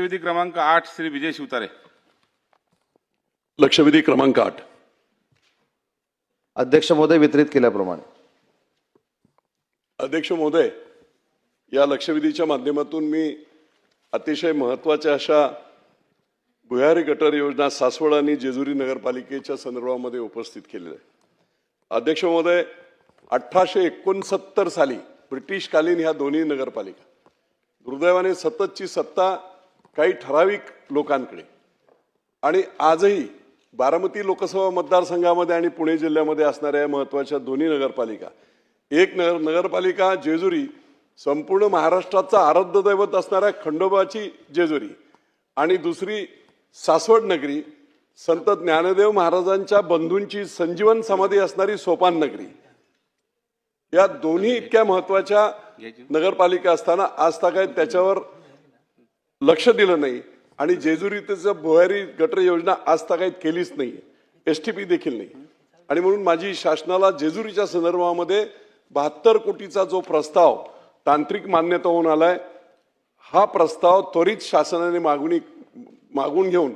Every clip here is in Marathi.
विधी क्रमांक आठ श्री विजय शिवतारे. लक्षवेधी क्रमांक आठ. अध्यक्ष महोदय वितरित केल्याप्रमाणे. अध्यक्ष महोदय या लक्षवेधीच्या माध्यमातून मी अतिशय महत्त्वाच्या अशा भुयारी गटर योजना सासवड आणि जेजुरी नगरपालिकेच्या संदर्भामध्ये उपस्थित केलेल्या आहे अध्यक्ष महोदय अठराशे एकोणसत्तर साली ब्रिटिशकालीन ह्या दोन्ही नगरपालिका दुर्दैवाने सततची सत्ता काही ठराविक लोकांकडे. आणि आजही बारामती लोकसभा मतदारसंघामध्ये आणि पुणे जिल्ह्यामध्ये असणाऱ्या या महत्त्वाच्या दोन्ही नगरपालिका. एक नगर नगरपालिका जेजुरी संपूर्ण महाराष्ट्राचा आराध्य दैवत असणाऱ्या खंडोबाची जेजुरी. आणि दुसरी सासवड नगरी संत ज्ञानदेव महाराजांच्या बंधूंची संजीवन समाधी असणारी सोपान नगरी. या दोन्ही इतक्या महत्त्वाच्या नगरपालिका असताना आज तागायत त्याच्यावर लक्ष दिलं नाही. आणि जेजुरीचं भुयारी गटर योजना आज तागायत केलीच नाही. एस टी पी देखील नाही. आणि म्हणून माझी शासनाला जेजुरीच्या संदर्भामध्ये बहात्तर कोटीचा जो प्रस्ताव तांत्रिक मान्यता होऊन आलाय हा प्रस्ताव त्वरित शासनाने मागणी मागून घेऊन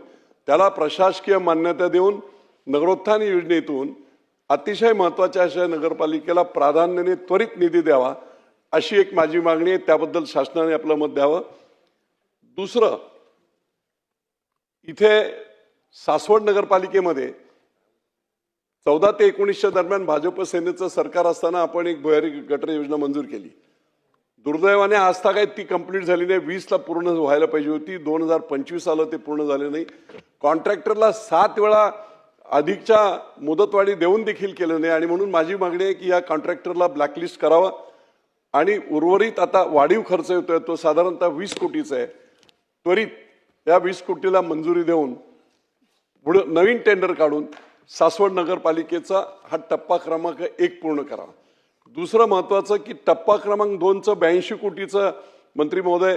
त्याला प्रशासकीय मान्यता देऊन नगरोत्थान योजनेतून अतिशय महत्त्वाच्या अशा नगरपालिकेला प्राधान्याने त्वरित निधी द्यावा अशी एक माझी मागणी आहे. त्याबद्दल शासनाने आपलं मत द्यावं. दुसरं इथे सासवड नगरपालिकेमध्ये चौदा ते एकोणीसच्या दरम्यान भाजप सेनेचं सरकार असताना आपण एक भुयारी गटर योजना मंजूर केली. दुर्दैवाने आस्था काय ती कंप्लीट झाली नाही. वीसला पूर्ण व्हायला पाहिजे होती. दोन हजार पंचवीस आलं ते पूर्ण झाले नाही. कॉन्ट्रॅक्टरला सात वेळा अधिकच्या मुदतवाढी देऊन देखील केलं नाही. आणि म्हणून माझी मागणी आहे की या कॉन्ट्रॅक्टरला ब्लॅकलिस्ट करावा. आणि उर्वरित आता वाढीव खर्च येतोय तो साधारणतः वीस कोटीचा आहे. त्वरित या वीस कोटीला मंजुरी देऊन पुढे नवीन टेंडर काढून सासवड नगरपालिकेचा हा टप्पा क्रमांक एक पूर्ण करावा दुसरं महत्वाचं की टप्पा क्रमांक दोनचं ब्याऐंशी कोटीचं मंत्री महोदय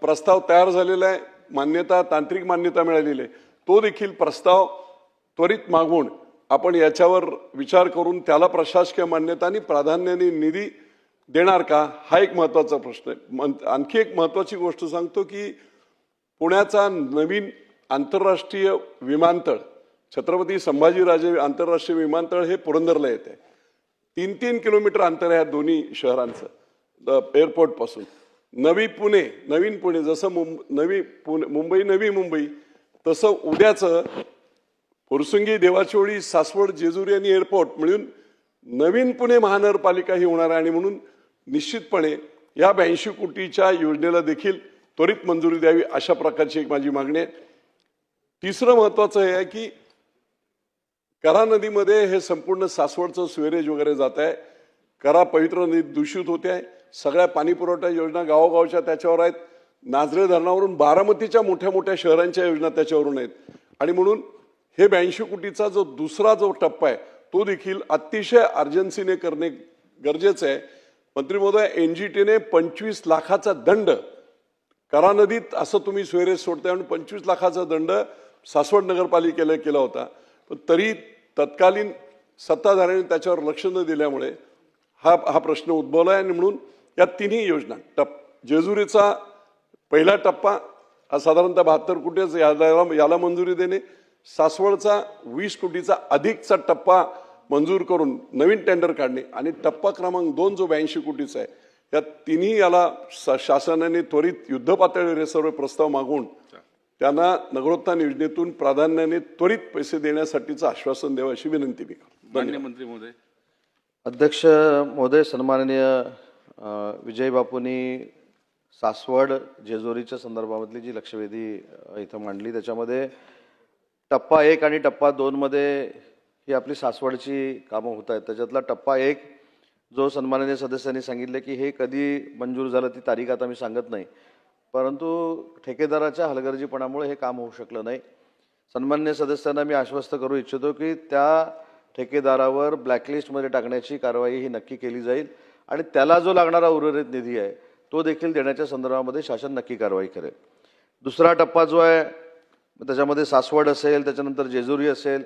प्रस्ताव तयार झालेला आहे. मान्यता तांत्रिक मान्यता मिळालेली आहे. तो देखील प्रस्ताव त्वरित मागवून आपण याच्यावर विचार करून त्याला प्रशासकीय मान्यता आणि प्राधान्याने निधी देणार का? हा एक महत्त्वाचा प्रश्न आहे. आणखी एक महत्वाची गोष्ट सांगतो की पुण्याचा नवीन आंतरराष्ट्रीय विमानतळ छत्रपती संभाजीराजे आंतरराष्ट्रीय विमानतळ हे पुरंदरला येते. तीन तीन किलोमीटर अंतर आहे दोन्ही शहरांचं एअरपोर्टपासून नवी पुणे नवीन पुणे जसं मुंब नवी पुणे मुंबई नवी मुंबई तसं उद्याचं फुरसुंगी देवाचोळी सासवड जेजुरी आणि एअरपोर्ट मिळून नवीन पुणे महानगरपालिका ही होणार आहे आणि म्हणून निश्चितपणे या ब्याऐंशी कोटीच्या योजनेला देखील त्वरित मंजुरी द्यावी अशा प्रकारची एक माझी मागणी आहे. तिसरं महत्वाचं हे आहे की करा नदीमध्ये हे संपूर्ण सासवडचं स्वेरेज वगैरे जात आहे. करा पवित्र नदी दूषित होते आहे. सगळ्या पाणीपुरवठा योजना गावोगावच्या त्याच्यावर आहेत. नाझरे धरणावरून बारामतीच्या मोठ्या मोठ्या शहरांच्या योजना त्याच्यावरून आहेत. आणि म्हणून हे ब्याऐंशी कोटीचा जो दुसरा जो टप्पा आहे तो देखील अतिशय अर्जन्सीने करणे गरजेचं आहे. मंत्री महोदय टीने पंचवीस लाखाचा दंड करा नदीत असं तुम्ही स्वेरेज सोडताय म्हणून पंचवीस लाखाचा दंड सासवड नगरपालिकेला केला होता. पण तरी तत्कालीन सत्ताधाऱ्यांनी त्याच्यावर लक्ष न दिल्यामुळे हा हा प्रश्न उद्भवला आहे आणि म्हणून या तिन्ही योजना टप जेजुरीचा पहिला टप्पा हा साधारणतः बहात्तर कोटीचा याला याला मंजुरी देणे सासवडचा वीस कोटीचा अधिकचा टप्पा मंजूर करून नवीन टेंडर काढणे. आणि टप्पा क्रमांक दोन जो ब्याऐंशी कोटीचा आहे या तिन्ही याला शासनाने त्वरित युद्ध पातळीवर हे सर्व प्रस्ताव मागून त्यांना नगरोत्थान योजनेतून प्राधान्याने त्वरित पैसे देण्यासाठीचं आश्वासन द्यावं अशी विनंती मी करतो. मंत्री महोदय. अध्यक्ष महोदय सन्माननीय विजय बापूंनी सासवड जेजुरीच्या संदर्भामधली जी लक्षवेधी इथं मांडली त्याच्यामध्ये टप्पा एक आणि टप्पा दोनमध्ये ही आपली सासवडची कामं होत आहेत. त्याच्यातला टप्पा एक जो सन्माननीय सदस्यांनी सांगितलं की हे कधी मंजूर झालं ती तारीख आता मी सांगत नाही. परंतु ठेकेदाराच्या हलगर्जीपणामुळे हे काम होऊ शकलं नाही. सन्मान्य सदस्यांना मी आश्वस्त करू इच्छितो की त्या ठेकेदारावर ब्लॅकलिस्टमध्ये टाकण्याची कारवाई ही नक्की केली जाईल आणि त्याला जो लागणारा उर्वरित निधी आहे तो देखील देण्याच्या संदर्भामध्ये शासन नक्की कारवाई करेल. दुसरा टप्पा जो आहे त्याच्यामध्ये सासवड असेल त्याच्यानंतर जेजुरी असेल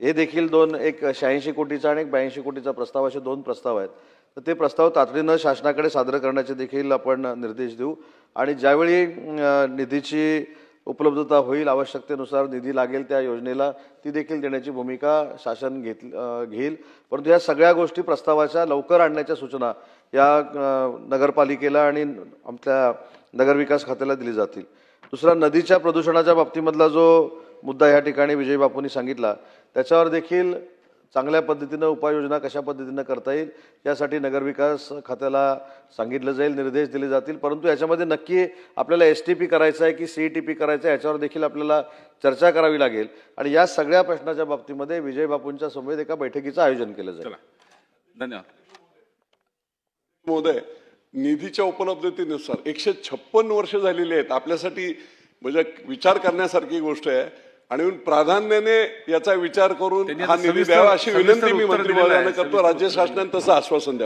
हे देखील दोन एक शहाऐंशी कोटीचा आणि एक ब्याऐंशी कोटीचा प्रस्ताव असे दोन प्रस्ताव आहेत. तर ते प्रस्ताव तातडीनं शासनाकडे सादर करण्याचे देखील आपण निर्देश देऊ. आणि ज्यावेळी निधीची उपलब्धता होईल आवश्यकतेनुसार निधी लागेल त्या योजनेला ती देखील देण्याची भूमिका शासन घेत घेईल. परंतु या सगळ्या गोष्टी प्रस्तावाच्या लवकर आणण्याच्या सूचना या नगरपालिकेला आणि आमच्या नगरविकास खात्याला दिली जातील. दुसरा नदीच्या प्रदूषणाच्या बाबतीमधला जो मुद्दा या ठिकाणी विजय बापूंनी सांगितला. त्याच्यावर देखील चांगल्या पद्धतीनं उपाययोजना कशा पद्धतीनं करता येईल यासाठी नगरविकास खात्याला सांगितलं जाईल निर्देश दिले जातील. परंतु याच्यामध्ये नक्की आपल्याला एस टी पी करायचं आहे की सी टी पी करायचं आहे याच्यावर देखील आपल्याला चर्चा करावी लागेल. आणि या सगळ्या प्रश्नाच्या बाबतीमध्ये विजय बापूंच्या समवेत एका बैठकीचं आयोजन केलं जाईल. धन्यवाद. महोदय निधीच्या उपलब्धतेनुसार एकशे छप्पन वर्ष झालेली आहेत. आपल्यासाठी म्हणजे विचार करण्यासारखी गोष्ट आहे. आणि प्राधान्याने याचा विचार करून हा निधी द्यावा अशी विनंती मी उत्तर मंत्री दिलेलं आहे. महोदयांना करतो राज्य शासनाने तसं आश्वासन द्या